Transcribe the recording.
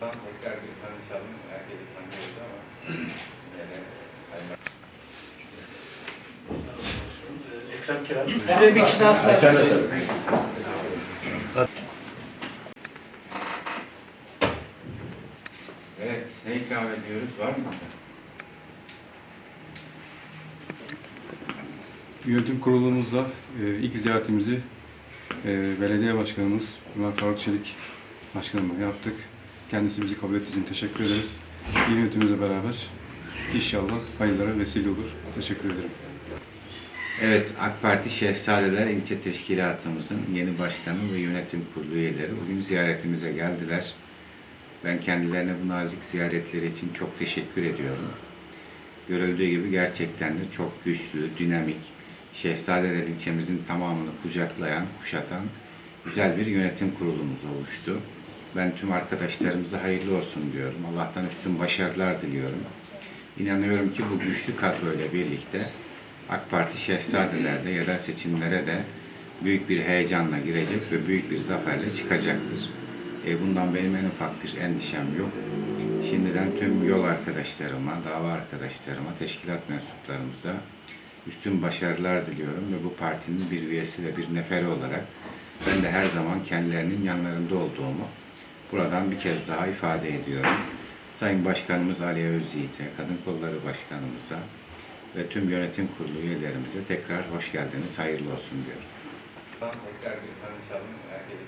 Tam tekrar bir tanışalım. Herkesi tanıyoruz ama yani saymak. Ekrem Kiraz. Şuraya bir kişi daha sarılsın. Evet, ne ikram ediyoruz? Var mı? Yönetim kurulumuzla e, ilk ziyaretimizi e, belediye başkanımız Ömer Faruk Çelik başkanımla yaptık. Kendisi bizi kabul ettiği için teşekkür ederiz. İyi yönetimimizle beraber inşallah hayırlara vesile olur. Teşekkür ederim. Evet, AK Parti Şehzadeler İlçe Teşkilatımızın yeni başkanı ve yönetim kurulu üyeleri bugün ziyaretimize geldiler. Ben kendilerine bu nazik ziyaretleri için çok teşekkür ediyorum. Görüldüğü gibi gerçekten de çok güçlü, dinamik, Şehzadeler ilçemizin tamamını kucaklayan, kuşatan güzel bir yönetim kurulumuz oluştu. Ben tüm arkadaşlarımıza hayırlı olsun diyorum. Allah'tan üstün başarılar diliyorum. İnanıyorum ki bu güçlü kadroyla birlikte AK Parti Şehzadeler'de yerel seçimlere de büyük bir heyecanla girecek ve büyük bir zaferle çıkacaktır. E, bundan benim en ufak bir endişem yok. Şimdiden tüm yol arkadaşlarıma, dava arkadaşlarıma, teşkilat mensuplarımıza üstün başarılar diliyorum ve bu partinin bir üyesi ve bir neferi olarak ben de her zaman kendilerinin yanlarında olduğumu buradan bir kez daha ifade ediyorum. Sayın Başkanımız Aliye Özyiğit'e, Kadın Kolları Başkanımıza ve tüm yönetim kurulu üyelerimize tekrar hoş geldiniz, hayırlı olsun diyorum. Tekrar bir tanışalım. Herkese